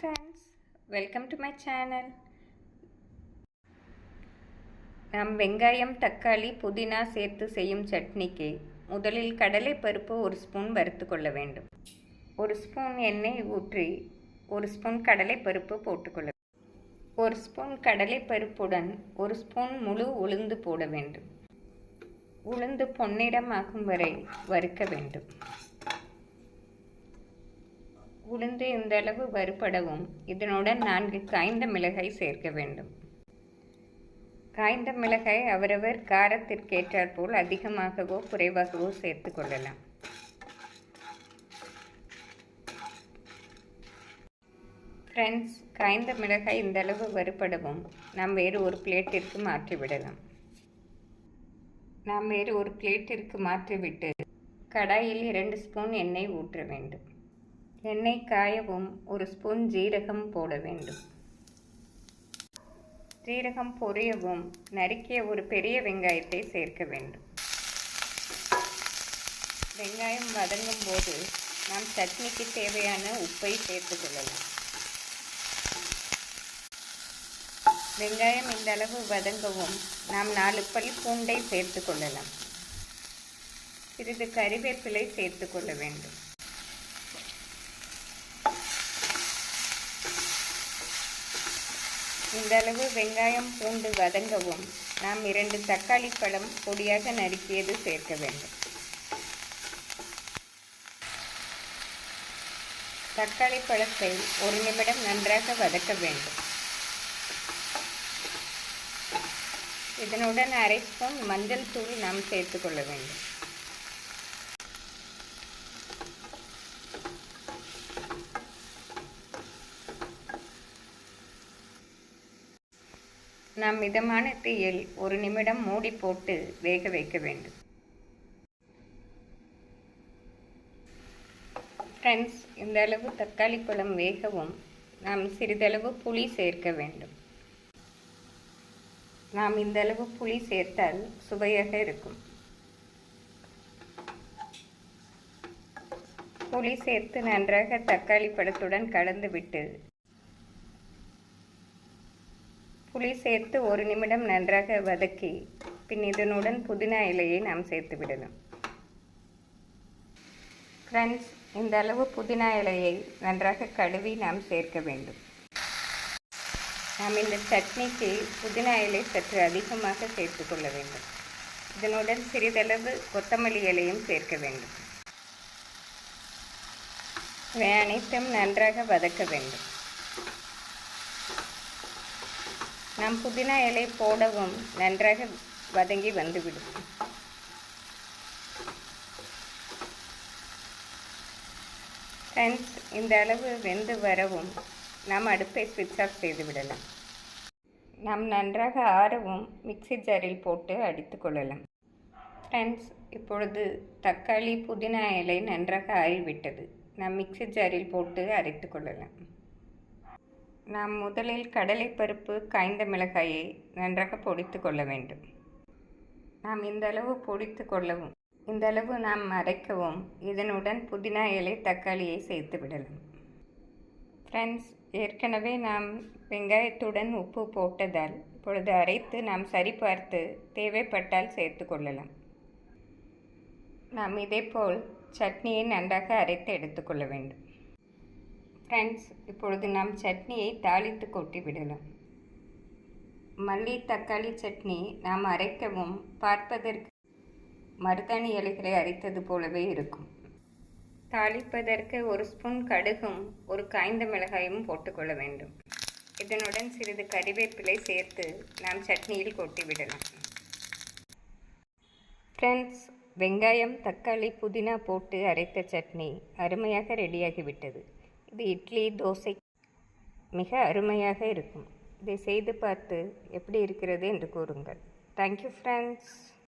Friends welcome to my channel நாம் வெங்காயம் தக்காளி புதினா சேர்த்து செய்யும் சட்னிக்கு முதலில் கடலை பருப்பு ஒரு ஸ்பூன் வறுத்து கொள்ள வேண்டும். ஒரு ஸ்பூன் எண்ணெய் ஊற்றி ஒரு ஸ்பூன் கடலை பருப்பு போட்டுக்கொள்ள ஒரு ஸ்பூன் கடலை பருப்புடன் ஒரு ஸ்பூன் முழு உளுந்து போட வேண்டும். உளுந்து பொன்னிறமாகும் வரை வறுக்க வேண்டும். உளுந்து இந்த அளவு வறுபடவும். இதனுடன் நான்கு காய்ந்த மிளகாய் சேர்க்க வேண்டும். காய்ந்த மிளகாய் அவரவர் காரத்திற்கேற்றாற்போல் அதிகமாகவோ குறைவாகவோ சேர்த்து கொள்ளலாம். ஃப்ரெண்ட்ஸ் காய்ந்த மிளகாய் இந்த அளவு வறுபடவும். நாம் வேறு ஒரு பிளேட்டிற்கு மாற்றிவிடலாம் நாம் வேறு ஒரு பிளேட்டிற்கு மாற்றிவிட்டு கடாயில் இரண்டு ஸ்பூன் எண்ணெய் ஊற்ற வேண்டும். எண்ணெய் காயவும் ஒரு ஸ்பூன் ஜீரகம் போட வேண்டும். ஜீரகம் பொரியவும் நறுக்கிய ஒரு பெரிய வெங்காயத்தை சேர்க்க வேண்டும். வெங்காயம் வதங்கும் போது நாம் சட்னிக்கு தேவையான உப்பை சேர்த்து கொள்ளலாம். வெங்காயம் இந்த அளவு வதங்கவும் நாம் நாலு பல் பூண்டை சேர்த்து கொள்ளலாம். சிறிது கறிவேப்பிலை சேர்த்து கொள்ள வேண்டும். இந்தளவு வெங்காயம் பூண்டு வதங்கவும். நாம் இரண்டு தக்காளி பழம் பொடியாக நறுக்கியது சேர்க்க வேண்டும். தக்காளி பழத்தை ஒரு நிமிடம் நன்றாக வதக்க வேண்டும். இதனுடன் அரை ஸ்பூன் மஞ்சள் தூள் நாம் சேர்த்துக்கொள்ள வேண்டும். நாம் மிதமான தீயில் ஒரு நிமிடம் மூடி போட்டு வேக வைக்க வேண்டும். ஃப்ரெண்ட்ஸ் இந்த அளவு தக்காளி பழம் வேகவும் நாம் சிறிதளவு புளி சேர்க்க வேண்டும். நாம் இந்த அளவு புளி சேர்த்தால் சுவையாக இருக்கும். புளி சேர்த்து நன்றாக தக்காளி பழத்துடன் கலந்துவிட்டு புளி சேர்த்து ஒரு நிமிடம் நன்றாக வதக்கி பின் இதனுடன் புதினா இலையை நாம் சேர்த்து விடலாம் ஃப்ரெண்ட்ஸ் இந்த அளவு புதினா இலையை நன்றாக கழுவி நாம் சேர்க்க வேண்டும். நாம் இந்த சட்னிக்கு புதினா இலை சற்று அதிகமாக சேர்த்து கொள்ள வேண்டும். இதனுடன் சிறிதளவு கொத்தமல்லி இலையும் சேர்க்க வேண்டும். இவை அனைத்தும் நன்றாக வதக்க வேண்டும். நாம் புதினா இலை போடவும் நன்றாக வதங்கி வந்துவிடும். ஃப்ரெண்ட்ஸ் இந்த அளவு வெந்து வரவும் நாம் அடுப்பை ஸ்விட்ச் ஆஃப் செய்து விடலாம். நாம் நன்றாக ஆறவும் மிக்சி ஜாரில் போட்டு அடித்து கொள்ளலாம். ஃப்ரெண்ட்ஸ் இப்பொழுது தக்காளி புதினா இலை நன்றாக ஆறிவிட்டது. நாம் மிக்சி ஜாரில் போட்டு அரைத்து கொள்ளலாம். நாம் முதலில் கடலைப்பருப்பு காய்ந்த மிளகாயை நன்றாக பொடித்து கொள்ள வேண்டும். நாம் இந்த அளவு பொடித்து கொள்ளவும் இந்த அளவு நாம் அரைக்கவும் இதனுடன் புதினா இலை தக்காளியை சேர்த்து விடலாம். ஃப்ரெண்ட்ஸ் ஏற்கனவே நாம் வெங்காயத்துடன் உப்பு போட்டதால் இப்பொழுது அரைத்து நாம் சரிபார்த்து தேவைப்பட்டால் சேர்த்து கொள்ளலாம். நாம் இதேபோல் சட்னியை நன்றாக அரைத்து எடுத்துக்கொள்ள வேண்டும். ஃப்ரெண்ட்ஸ் இப்பொழுது நாம் சட்னியை தாளித்து கொட்டி விடலாம் மல்லி தக்காளி சட்னி நாம் அரைக்கவும் பார்ப்பதற்கு மருதாணி இலைகளை அரைத்தது போலவே இருக்கும். தாளிப்பதற்கு ஒரு ஸ்பூன் கடுகும் ஒரு காய்ந்த மிளகாயும் போட்டுக்கொள்ள வேண்டும். இதனுடன் சிறிது கறிவேப்பிலை சேர்த்து நாம் சட்னியில் கொட்டி விடலாம் ஃப்ரெண்ட்ஸ் வெங்காயம் தக்காளி புதினா போட்டு அரைத்த சட்னி அருமையாக ரெடியாகிவிட்டது இது இட்லி தோசை மிக அருமையாக இருக்கும். இதை செய்து பார்த்து எப்படி இருக்கிறது என்று கூறுங்கள். Thank you friends